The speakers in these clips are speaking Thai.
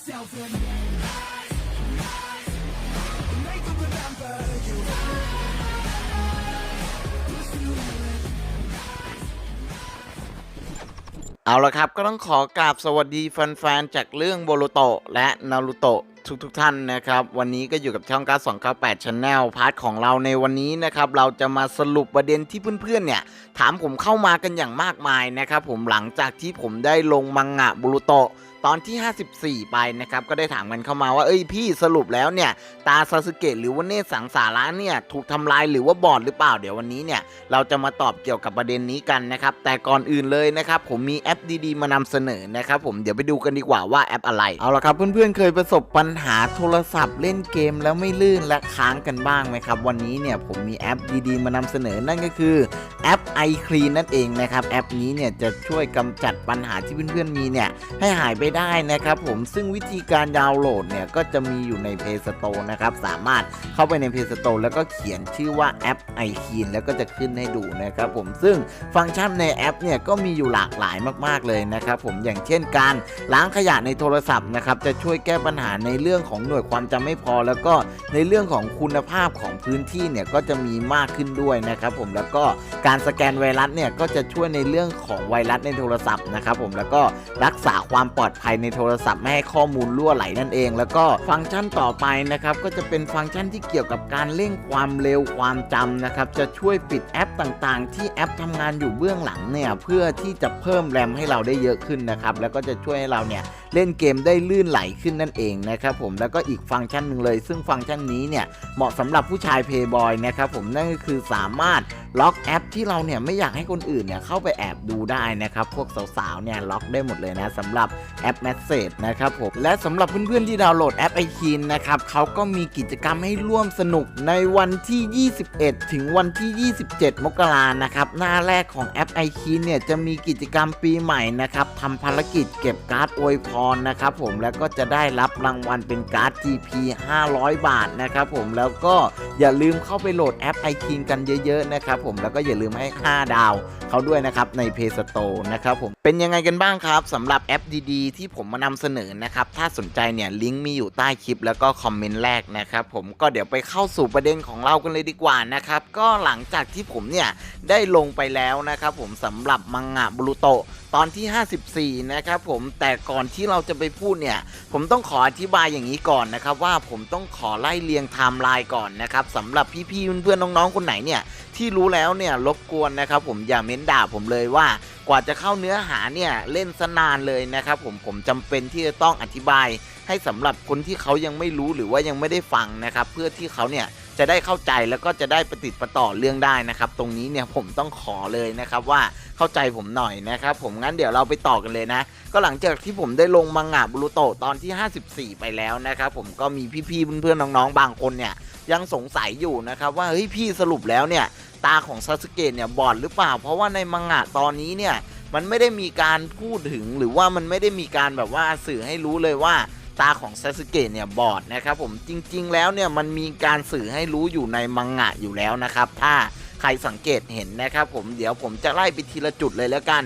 yourself and rise, rise, make them remember you. Pursue it. เอาละครับก็ต้องขอกราบสวัสดีแฟนๆจากเรื่องโบโลโตะและนารูโตะทุกๆท่านนะครับ วันนี้ก็อยู่กับช่อง9298 Channel พาร์ทของเราในวันนี้นะครับ เราจะมาสรุปประเด็นที่เพื่อนๆเนี่ย ถามผมเข้ามากันอย่างมากมายนะครับ ผมหลังจากที่ผมได้ลงมังงะบุรุโตะตอนที่ 54 ไปนะครับก็ได้ถามกันเข้ามาว่าเอ้ยพี่สรุปแล้วเนี่ยตาซาสึเกะหรือว่าเนสังสาระเนี่ยถูกทำลายหรือว่าบอดหรือเปล่าเดี๋ยววันนี้เนี่ยเราจะมาตอบเกี่ยวกับประเด็นนี้กันนะครับแต่ก่อนอื่นเลยนะครับผมมีแอปดีๆ มานำเสนอนะครับผมเดี๋ยวไปดูกันดีกว่าว่าแอปอะไรเอาละครับเพื่อนๆเคยประสบปัญหาโทรศัพท์เล่นเกมแล้วไม่ลื่นและค้างกันบ้างไหมครับวันนี้เนี่ยผมมีแอปดีๆ มานำเสนอนั่นก็คือ แอป iClean นั่นเองนะครับแอปนี้เนี่ยจะช่วยกำจัดปัญหาที่เพื่อนๆมีเนี่ยให้หายไปได้นะครับผมซึ่งวิธีการดาวน์โหลดเนี่ยก็จะมีอยู่ใน Play Store นะครับสามารถเข้าไปใน Play Store แล้วก็เขียนชื่อว่าแอป iClean แล้วก็จะขึ้นให้ดูนะครับผมซึ่งฟังก์ชันในแอปเนี่ยก็มีอยู่หลากหลายมากๆเลยนะครับผมอย่างเช่นการล้างขยะในโทรศัพท์นะครับจะช่วยแก้ปัญหาในเรื่องของหน่วยความจำไม่พอ แล้วก็ในเรื่องของคุณภาพของพื้นที่เนี่ยก็จะมีมากขึ้นด้วยนะครับผมแล้วก็การการสแกนไวรัสเนี่ยก็จะช่วยในเรื่องของไวรัสในโทรศัพท์นะครับผมแล้วก็รักษาความปลอดภัยในโทรศัพท์ไม่ให้ข้อมูลรั่วไหลนั่นเอง แล้วก็ฟังก์ชันต่อไปนะครับก็จะเป็นฟังก์ชันที่เกี่ยวกับการเร่งความเร็วความจำนะครับจะช่วยปิดแอปต่างๆ ที่แอปทำงานอยู่เบื้องหลังเนี่ยเพื่อที่จะเพิ่มแรมให้เราได้เยอะขึ้นนะครับแล้วก็จะช่วยให้เราเนี่ยเล่นเกมได้ลื่นไหลขึ้นนั่นเองนะครับผมแล้วก็อีกฟังก์ชันหนึ่งเลย ซึ่งฟังก์ชันนี้เนี่ยเหมาะสำหรับผู้ชายเพย์บอยนะครับผมนั่นก็คือสามารถล็อกแอปที่ที่เราเนี่ยไม่อยากให้คนอื่นเนี่ยเข้าไปแอบดูได้นะครับ พวกสาวๆเนี่ยล็อกได้หมดเลยนะสำหรับแอป Message นะครับผมและสำหรับเพื่อนๆที่ดาวน์โหลดแอป i อคีนนะครับเขาก็มีกิจกรรมให้ร่วมสนุกในวันที่ 21 ถึงวันที่ 27 มกรานะครับหน้าแรกของแอป i อคีนเนี่ยจะมีกิจกรรมปีใหม่นะครับทำภารกิจเก็บการ์ดอวยพรนะครับผมแล้วก็จะได้รับรางวัลเป็นการ์ด GP 500 บาทนะครับผมแล้วก็อย่าลืมเข้าไปโหลดแอป i อคีนกันเยอะๆนะครับผมแล้วก็อย่าลืมให้ 5 ดาวเขาด้วยนะครับใน Play Store นะครับผมเป็นยังไงกันบ้างครับสำหรับแอปดีๆ ที่ผมมานำเสนอนะครับ ถ้าสนใจเนี่ยลิงก์มีอยู่ใต้คลิปแล้วก็คอมเมนต์แรกนะครับผมก็เดี๋ยวไปเข้าสู่ประเด็นของเรากันเลยดีกว่านะครับก็หลังจากที่ผมเนี่ยได้ลงไปแล้วนะครับผมสำหรับมังงะบรูโตะ ตอนที่ 54 นะครับผมแต่ก่อนที่เราจะไปพูดเนี่ย ผมต้องขออธิบายอย่างนี้ก่อนนะครับ ว่าผมต้องขอไล่เรียงไทม์ไลน์ก่อนนะครับสำหรับพี่ๆเพื่อนๆน้องๆคนไหนเนี่ยที่รู้แล้วเนี่ยรบกวนนะครับผมอย่าเม้นด่าผมเลยว่ากว่าจะเข้าเนื้อหาเนี่ยเล่นสนานเลยนะครับผมผมจำเป็นที่จะต้องอธิบาย ให้สำหรับคนที่เขายังไม่รู้หรือว่ายังไม่ได้ฟังนะครับ เพื่อที่เขาเนี่ย จะได้เข้าใจแล้วก็จะได้ประติดประต่อเรื่องได้นะครับ ตรงนี้เนี่ยผมต้องขอเลยนะครับว่าเข้าใจผมหน่อยนะครับ ผมงั้นเดี๋ยวเราไปต่อกันเลยนะ ก็หลังจากที่ผมได้ลงมังงะบรูโตตอนที่ 54 ไปแล้วนะครับผมก็มีพี่ๆเพื่อนๆน้องๆบางคนเนี่ยยังสงสัยอยู่นะครับว่าเฮ้ยพี่สรุปแล้วเนี่ยตาของซาสึเกะเนี่ยบอดหรือเปล่า เพราะว่าในมังงะตอนนี้เนี่ยมันไม่ได้มีการพูดถึงหรือว่ามันไม่ได้มีการแบบว่าสื่อให้รู้เลยว่า ตาของซาสึเกะเนี่ยบอดนะครับผมจริงๆแล้วเนี่ยมันมีการสื่อให้รู้อยู่ในมังงะอยู่แล้วนะครับ ถ้าใครสังเกตเห็นนะครับผมเดี๋ยวผมจะไล่ไปทีละจุดเลยแล้วกัน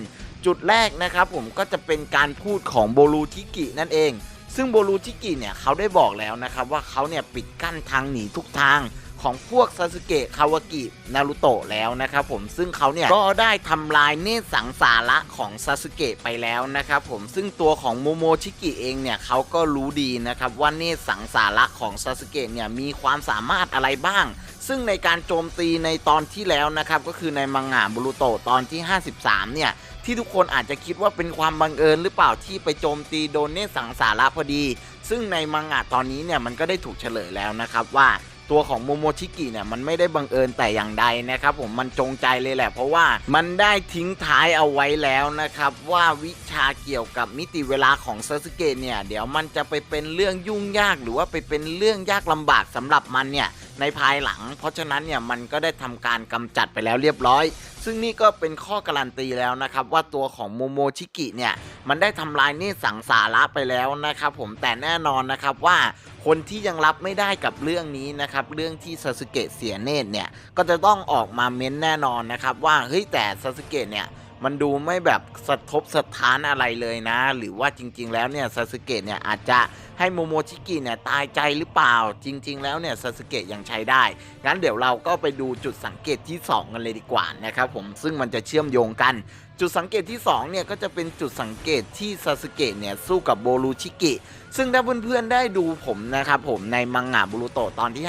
จุดแรกนะครับผมก็จะเป็นการพูดของโบลูทิกินั่นเอง ซึ่งโบลูทิกิเนี่ยเขาได้บอกแล้วนะครับว่าเขาเนี่ยปิดกั้นทางหนีทุกทาง ของพวกซาสึเกะคาวากินารุโตะแล้วนะครับผมซึ่งเขาเนี่ยก็ได้ทำลายเนตรสังสาระของซาสึเกะไปแล้วนะครับผมซึ่งตัวของโมโมชิกิเองเนี่ยเขาก็รู้ดีนะครับว่าเนตรสังสาระของซาสึเกะเนี่ยมีความสามารถอะไรบ้าง ซึ่งในการโจมตีในตอนที่แล้วนะครับก็คือในมังงะบุรูโตะตอนที่ 53 เนี่ยที่ทุกคนอาจจะคิดว่าเป็นความบังเอิญหรือเปล่าที่ไปโจมตีโดนเนตรสังสาระพอดี ซึ่งในมังงะตอนนี้เนี่ยมันก็ได้ถูกเฉลยแล้วนะครับว่า ตัวของโมโมชิกิเนี่ยมันไม่ได้บังเอิญแต่อย่างใดนะครับผมมันจงใจเลยแหละ เพราะว่ามันได้ทิ้งท้ายเอาไว้แล้วนะครับ ว่าวิชาเกี่ยวกับมิติเวลาของซาสึเกะเนี่ยเดี๋ยวมันจะไปเป็นเรื่องยุ่งยากหรือว่าไปเป็นเรื่องยากลำบากสำหรับมันเนี่ย ในภายหลัง เพราะฉะนั้นเนี่ยมันก็ได้ทำการกำจัดไปแล้วเรียบร้อย ซึ่งนี่ก็เป็นข้อการันตีแล้วนะครับว่าตัวของโมโมชิกิเนี่ยมันได้ทำลายเนตรสังสาระไปแล้วนะครับผมแต่แน่นอนนะครับว่าคนที่ยังรับไม่ได้กับเรื่องนี้นะครับเรื่องที่ซาสึเกะเสียเนตรเนี่ยก็จะต้องออกมาเม้นแน่นอนนะครับว่าเฮ้ยแต่ซาสึเกะเนี่ย มันดูไม่แบบสะทบสะท้านอะไรเลยนะ หรือว่าจริง ๆ แล้วเนี่ยซาสึเกะเนี่ยอาจจะให้โมโมชิกิเนี่ยตายใจหรือเปล่า จริง ๆ แล้วเนี่ยซาสึเกะยังใช้ได้ งั้นเดี๋ยวเราก็ไปดูจุดสังเกตที่ 2 กันเลยดีกว่านะครับผมซึ่งมันจะเชื่อมโยงกัน จุดสังเกตที่ 2 เนี่ยก็จะเป็นจุดสังเกตที่ซาสึเกะเนี่ยสู้กับโบรูชิกิ ซึ่งถ้าเพื่อนๆได้ดูผมนะครับผมในมังงะบุรุโตตอนที่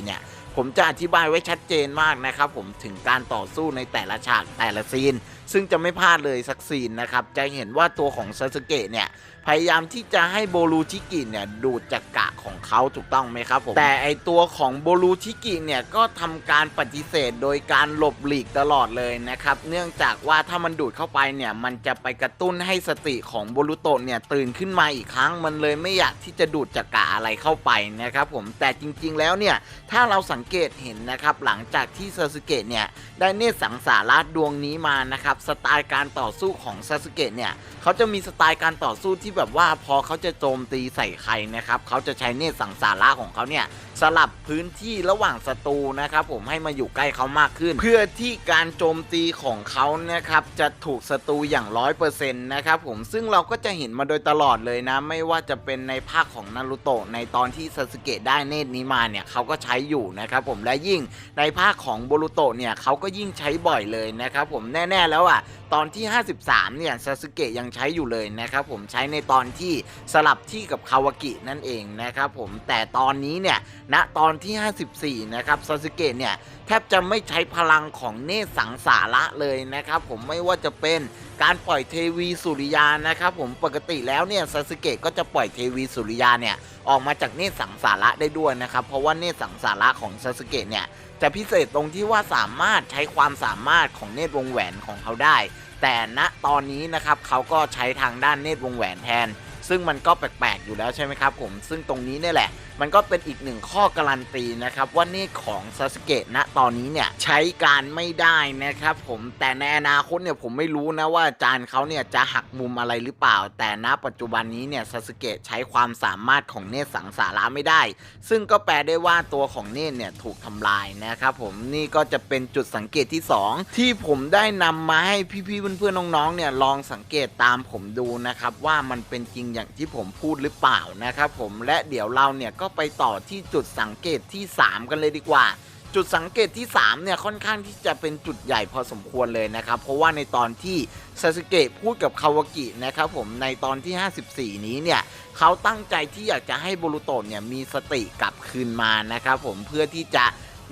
54 เนี่ยผมจะอธิบายไว้ชัดเจนมากนะครับผมถึงการต่อสู้ในแต่ละฉากแต่ละซีน ซึ่งจะไม่พลาดเลยสักซีนนะครับจะเห็นว่าตัวของซาสึเกะเนี่ย พยายามที่จะให้โบรูชิกิเนี่ยดูดจักกะของเขาถูกต้องไหมครับผมแต่ไอตัวของโบรูชิกิเนี่ยก็ทำการปฏิเสธโดยการหลบหลีกตลอดเลยนะครับเนื่องจากว่าถ้ามันดูดเข้าไปเนี่ยมันจะไปกระตุ้นให้สติของโบรูโตะเนี่ยตื่นขึ้นมาอีกครั้งมันเลยไม่อยากที่จะดูดจักกะอะไรเข้าไปนะครับผมแต่จริงๆแล้วเนี่ยถ้าเราสังเกตเห็นนะครับหลังจากที่ซาสึเกะเนี่ยได้เนตสังสาราดวงนี้มานะครับสไตล์การต่อสู้ของซาสึเกะเนี่ยเขาจะมีสไตล์การต่อสู้ที่แบบว่าพอเขาจะโจมตีใส่ใครนะครับเขาจะใช้เนตสังสาระของเขาเนี่ยสลับพื้นที่ระหว่างศัตรูนะครับผมให้มาอยู่ใกล้เขามากขึ้น เพื่อที่การโจมตีของเขานะครับจะถูกศัตรูอย่างร้อยเปอร์เซ็นต์นะครับผมซึ่งเราก็จะเห็นมาโดยตลอดเลยนะ ไม่ว่าจะเป็นในภาคของนารูโตะในตอนที่ซาสึเกะได้เนตรนี้มาเนี่ยเขาก็ใช้อยู่นะครับผมและยิ่งในภาคของโบรูโตะเนี่ยเขาก็ยิ่งใช้บ่อยเลยนะครับผมแน่ๆแล้วอะตอนที่ 53 เนี่ยซาสึเกะยังใช้อยู่เลยนะครับผมใช้ในตอนที่สลับที่กับคาวากินั่นเองนะครับผมแต่ตอนนี้เนี่ยณตอนที่ 54 นะครับซาสึเกะเนี่ย แทบจะไม่ใช้พลังของเนสังสาระเลยนะครับ ผมไม่ว่าจะเป็นการปล่อยเทวีสุริยานะครับ ผมปกติแล้วเนี่ยซาสึเกะก็จะปล่อยเทวีสุริยาเนี่ยออกมาจากเนสังสาระได้ด้วยนะครับ เพราะว่าเนสังสาระของซาสึเกะเนี่ยจะพิเศษตรงที่ว่าสามารถใช้ความสามารถของเนตรวงแหวนของเขาได้ แต่ณตอนนี้นะครับเขาก็ใช้ทางด้านเนตรวงแหวนแทน ซึ่งมันก็แปลกๆอยู่แล้วใช่ไหมครับผมซึ่งตรงนี้เนี่ยแหละ มันก็เป็นอีกหนึ่งข้อการันตีนะครับว่าเนตรของซาสเกะณตอนนี้เนี่ยใช้การไม่ได้นะครับผมแต่ในอนาคตเนี่ยผมไม่รู้นะว่าจารย์เขาเนี่ยจะหักมุมอะไรหรือเปล่า แต่ณปัจจุบันนี้เนี่ยซาสเกะใช้ความสามารถของเนตรสังสาระไม่ได้ ซึ่งก็แปลได้ว่าตัวของเนตรเนี่ยถูกทำลายนะครับผมนี่ก็จะเป็นจุดสังเกตที่ 2 ที่ผมได้นำมาให้พี่ๆเพื่อนๆน้องๆเนี่ยลองสังเกตตามผมดูนะครับว่ามันเป็นจริงอย่างที่ผมพูดหรือเปล่านะครับผมและเดี๋ยวเราเนี่ยก็ไปต่อที่จุดสังเกตที่ 3 กันเลยดีกว่า จุดสังเกตที่3เนี่ยค่อนข้างที่จะเป็นจุดใหญ่พอสมควรเลยนะครับ เพราะว่าในตอนที่ซาสึเกะพูดกับคาวากินะครับผมในตอนที่ 54 นี้เนี่ยเขาตั้งใจที่อยากจะให้โบรุโตะเนี่ยมีสติกลับคืนมานะครับผมเพื่อที่จะ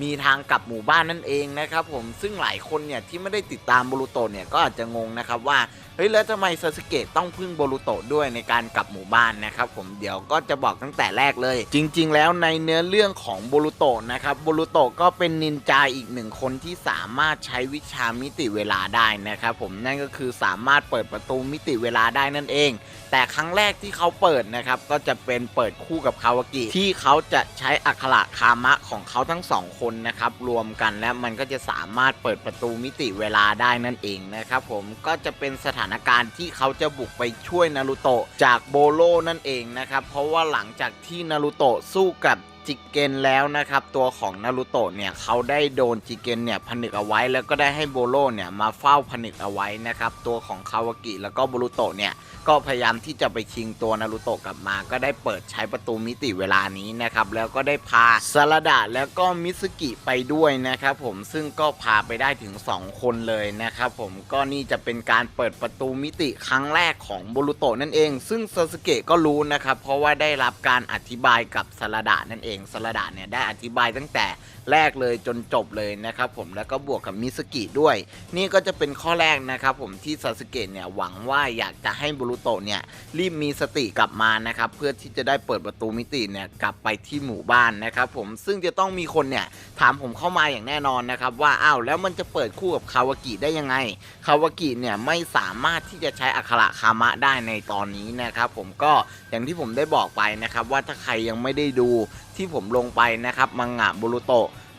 มีทางกลับหมู่บ้านนั่นเองนะครับผมซึ่งหลายคนเนี่ยที่ไม่ได้ติดตามโบรุโตเนี่ยก็อาจจะงงนะครับว่าเฮ้ยแล้วทำไมซาสึเกะต้องพึ่งโบรุโตด้วยในการกลับหมู่บ้านนะครับผมเดี๋ยวก็จะบอกตั้งแต่แรกเลย จริง ๆ แล้วในเนื้อเรื่องของโบรุโตนะครับโบรุโตก็เป็นนินจาอีกหนึ่งคนที่สามารถใช้วิชามิติเวลาได้นะครับผมนั่นก็คือสามารถเปิดประตูมิติเวลาได้นั่นเอง แต่ครั้งแรกที่เขาเปิดนะครับก็จะเป็นเปิดคู่กับคาวากิที่เขาจะใช้อักขระคามะของเขาทั้งสองคนนะครับรวมกันแล้วมันก็จะสามารถเปิดประตูมิติเวลาได้นั่นเองนะครับผมก็จะเป็นสถานการณ์ที่เขาจะบุกไปช่วยนารูโตะจากโบโลนั่นเองนะครับเพราะว่าหลังจากที่นารูโตะสู้กับ จิเกนแล้วนะครับ ตัวของนารูโตะเนี่ยเขาได้โดนจิเกนเนี่ยผนึกเอาไว้ แล้วก็ได้ให้โบโลเนี่ยมาเฝ้าผนึกเอาไว้นะครับตัวของคาวากิแล้วก็โบรุโตะเนี่ยก็พยายามที่จะไปชิงตัวนารูโตะกลับมา ก็ได้เปิดใช้ประตูมิติเวลานี้นะครับแล้วก็ได้พาซาลดะแล้วก็มิสกิไปด้วยนะครับผมซึ่งก็พาไปได้ถึง 2 คนเลยนะครับผมก็นี่จะเป็นการเปิดประตูมิติครั้งแรกของโบรุโตะนั่นเอง ซึ่งซาสึเกะก็รู้นะครับเพราะว่าได้รับการอธิบายกับซาลดะนั่นเองซาลดะเนี่ยได้อธิบายตั้งแต่แรกเลยจนจบเลยนะครับผมแล้วก็บวกกับมิสกิด้วย นี่ก็จะเป็นข้อแรกนะครับผมที่ซาสึเกะเนี่ยหวังว่าอยากจะให้บรูโตะเนี่ยรีบมีสติกลับมานะครับเพื่อที่จะได้เปิดประตูมิติเนี่ยกลับไปที่หมู่บ้านนะครับผมซึ่งจะต้องมีคนเนี่ยถามผมเข้ามาอย่างแน่นอนนะครับว่าอ้าวแล้วมันจะเปิดคู่กับคาวากิได้ยังไงคาวากิเนี่ยไม่สามารถที่จะใช้อักขระคามะได้ในตอนนี้นะครับผมก็อย่างที่ผมได้บอกไปนะครับว่าถ้าใครยังไม่ได้ดูที่ผมลงไปนะครับมังงะบรูโต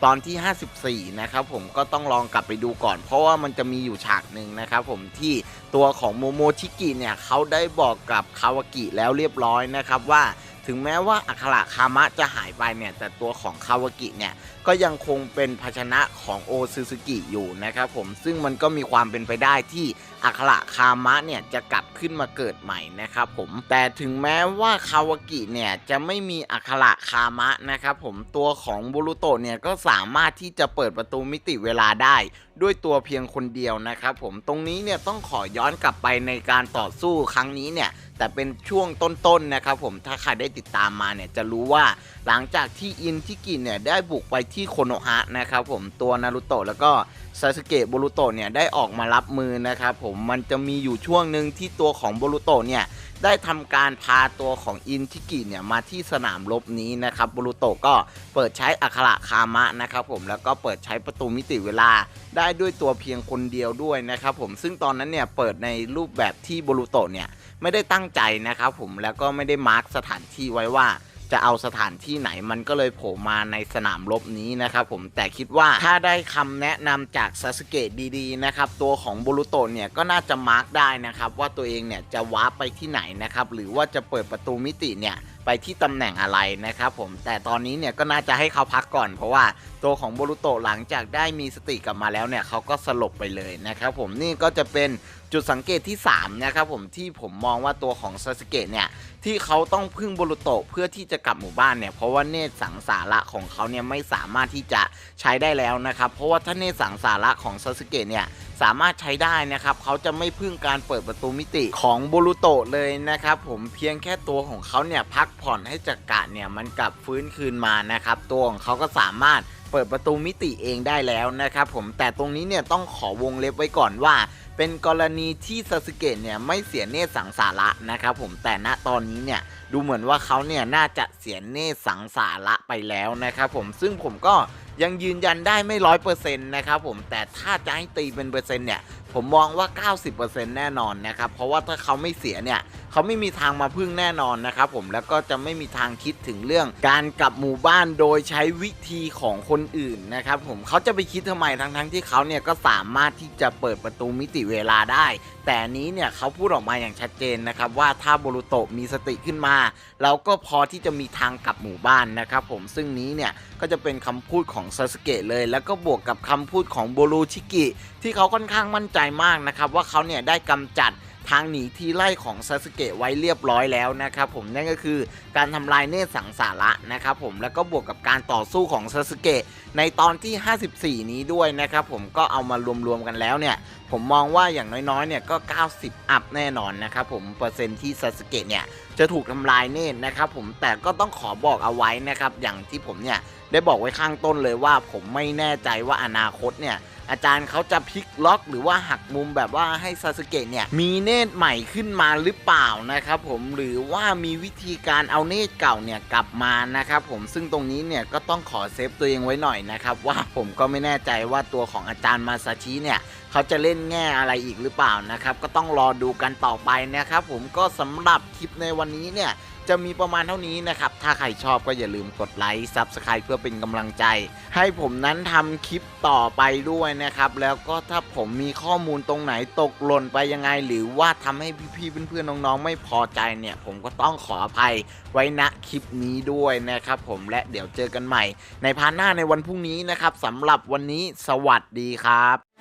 ตอนที่ 54 นะครับผมก็ต้องลองกลับไปดูก่อน เพราะว่ามันจะมีอยู่ฉากหนึ่งนะครับผมที่ตัวของโมโมชิกิเนี่ยเขาได้บอกกับคาวากิแล้วเรียบร้อยนะครับว่าถึงแม้ว่าอัคระคามะจะหายไปเนี่ยแต่ตัวของคาวากิเนี่ยก็ยังคงเป็นภาชนะของโอซูซูกิอยู่นะครับผมซึ่งมันก็มีความเป็นไปได้ที่ อัคระคามะเนี่ยจะกลับขึ้นมาเกิดใหม่นะครับผมแต่ถึงแม้ว่าคาวากิเนี่ยจะไม่มีอัคระคามะนะครับผมตัวของบูรุโตเนี่ยก็สามารถที่จะเปิดประตูมิติเวลาได้ ด้วยตัวเพียงคนเดียวนะครับผมตรงนี้เนี่ยต้องขอย้อนกลับไปในการต่อสู้ครั้งนี้เนี่ยแต่เป็นช่วงต้นๆนะครับผมถ้าใครได้ติดตามมาเนี่ยจะรู้ว่าหลังจากที่อินทิกิเนี่ยได้บุกไปที่โคโนฮะนะครับผมตัวนารุโตะแล้วก็ซาสึเกะโบรุโตะเนี่ยได้ออกมารับมือนะครับผมมันจะมีอยู่ช่วงหนึ่งที่ตัวของโบรุโตเนี่ยได้ทำการพาตัวของอินทิกิเนี่ยมาที่สนามรบนี้นะครับโบรุโตก็เปิดใช้อัคระคามะนะครับผมแล้วก็เปิดใช้ประตูมิติเวลาได้ด้วยตัวเพียงคนเดียวด้วยนะครับผมซึ่งตอนนั้นเนี่ยเปิดในรูปแบบที่โบรุโตเนี่ยไม่ได้ตั้งใจนะครับผมแล้วก็ไม่ได้มาร์กสถานที่ไว้ว่า จะเอาสถานที่ไหนมันก็เลยโผล่มาในสนามรบนี้นะครับผมแต่คิดว่าถ้าได้คำแนะนำจากซาสึเกะดีๆนะครับตัวของบูรุโตะเนี่ยก็น่าจะมาร์กได้นะครับว่าตัวเองเนี่ยจะวาร์ปไปที่ไหนนะครับหรือว่าจะเปิดประตูมิติเนี่ย ไปที่ตำแหน่งอะไรนะครับผมแต่ตอนนี้เนี่ยก็น่าจะให้เขาพักก่อน เพราะว่าตัวของโบรุโตหลังจากได้มีสติกลับมาแล้วเนี่ยเขาก็สลบไปเลยนะครับผมนี่ก็จะเป็นจุดสังเกตที่ 3 นะครับผมที่ผมมองว่าตัวของซาสเกะเนี่ยที่เขาต้องพึ่งโบรุโตเพื่อที่จะกลับหมู่บ้านเนี่ยเพราะว่าเนตรสังสาระของเขาเนี่ยไม่สามารถที่จะใช้ได้แล้วนะครับเพราะว่าถ้าเนตรสังสาระของซาสเกะเนี่ย สามารถใช้ได้นะครับเขาจะไม่พึ่งการเปิดประตูมิติของบรุโตเลยนะครับผมเพียงแค่ตัวของเขาเนี่ยพักผ่อนให้จักระเนี่ยมันกลับฟื้นคืนมานะครับตัวของเขาก็สามารถเปิดประตูมิติเองได้แล้วนะครับผมแต่ตรงนี้เนี่ยต้องขอวงเล็บไว้ก่อนว่า เป็นกรณีที่ซาสึเกะเนี่ยไม่เสียเนตสังสาระนะครับผมแต่ณตอนนี้เนี่ยดูเหมือนว่าเขาเนี่ยน่าจะเสียเนตสังสาระไปแล้วนะครับผมซึ่งผมก็ ยังยืนยันได้ไม่ร้อยเปอร์เซ็นต์นะครับผมแต่ถ้าจะให้ตีเป็นเปอร์เซ็นต์เนี่ยผมมองว่า 90%แน่นอนนะครับเพราะว่าถ้าเขาไม่เสียเนี่ย เขาไม่มีทางมาพึ่งแน่นอนนะครับผมแล้วก็จะไม่มีทางคิดถึงเรื่อง การกลับหมู่บ้านโดยใช้วิธีของคนอื่นนะครับผมเขาจะไปคิดทำไมทั้งๆที่เขาเนี่ยก็สามารถที่จะเปิดประตูมิติเวลาได้ แต่นี้เนี่ยเขาพูดออกมาอย่างชัดเจนนะครับว่าถ้าโบรุโตะมีสติขึ้นมา เราก็พอที่จะมีทางกลับหมู่บ้านนะครับผมซึ่งนี้เนี่ยก็จะเป็นคำพูดของซาสเกะเลย แล้วก็บวกกับคำพูดของโบรูชิกิที่เขาค่อนข้างมั่นใจมากนะครับว่าเขาเนี่ยได้กำจัด ทางหนีทีไล่ของซาสึเกะไว้เรียบร้อยแล้วนะครับผมนั่นก็คือการทำลายเนตรสังสาระนะครับผมแล้วก็บวกกับการต่อสู้ของซาสึเกะในตอนที่ 54 นี้ด้วยนะครับผมก็เอามารวมๆกันแล้วเนี่ยผมมองว่าอย่างน้อยๆเนี่ยก็ 90 อัพแน่นอนนะครับผมเปอร์เซ็นต์ที่ซาสึเกะเนี่ยจะถูกทำลายเน่นะครับผมแต่ก็ต้องขอบอกเอาไว้นะครับอย่างที่ผมเนี่ยได้บอกไว้ข้างต้นเลยว่าผมไม่แน่ใจว่าอนาคตเนี่ย อาจารย์เขาจะพลิกล็อกหรือว่าหักมุมแบบว่าให้ซาสึเกะเนี่ยมีเนตรใหม่ขึ้นมาหรือเปล่านะครับผมหรือว่ามีวิธีการเอาเนตรเก่าเนี่ยกลับมานะครับผมซึ่งตรงนี้เนี่ยก็ต้องขอเซฟตัวเองไว้หน่อยนะครับว่าผมก็ไม่แน่ใจว่าตัวของอาจารย์มาซาชิเนี่ยเขาจะเล่นแง่อะไรอีกหรือเปล่านะครับ ก็ต้องรอดูกันต่อไปนะครับผมก็สำหรับคลิปในวันนี้เนี่ย จะมีประมาณเท่านี้นะครับ ถ้าใครชอบก็อย่าลืมกดไลค์ซับสไคร b ์เพื่อเป็นกำลังใจ ให้ผมนั้นทำคลิปต่อไปด้วยนะครับ แล้วก็ถ้าผมมีข้อมูลตรงไหนตกหล่นไปยังไง หรือว่าทำให้พี่ๆเพื่อนๆน้องๆ ไม่พอใจเนี่ย ผมก็ต้องขออภัยไว้ณคลิปนี้ด้วยนะครับ ผมและเดี๋ยวเจอกันใหม่ ในพาร์ทหน้าในวันพรุ่งนี้นะครับสำหรับวันนี้สวัสดีครับ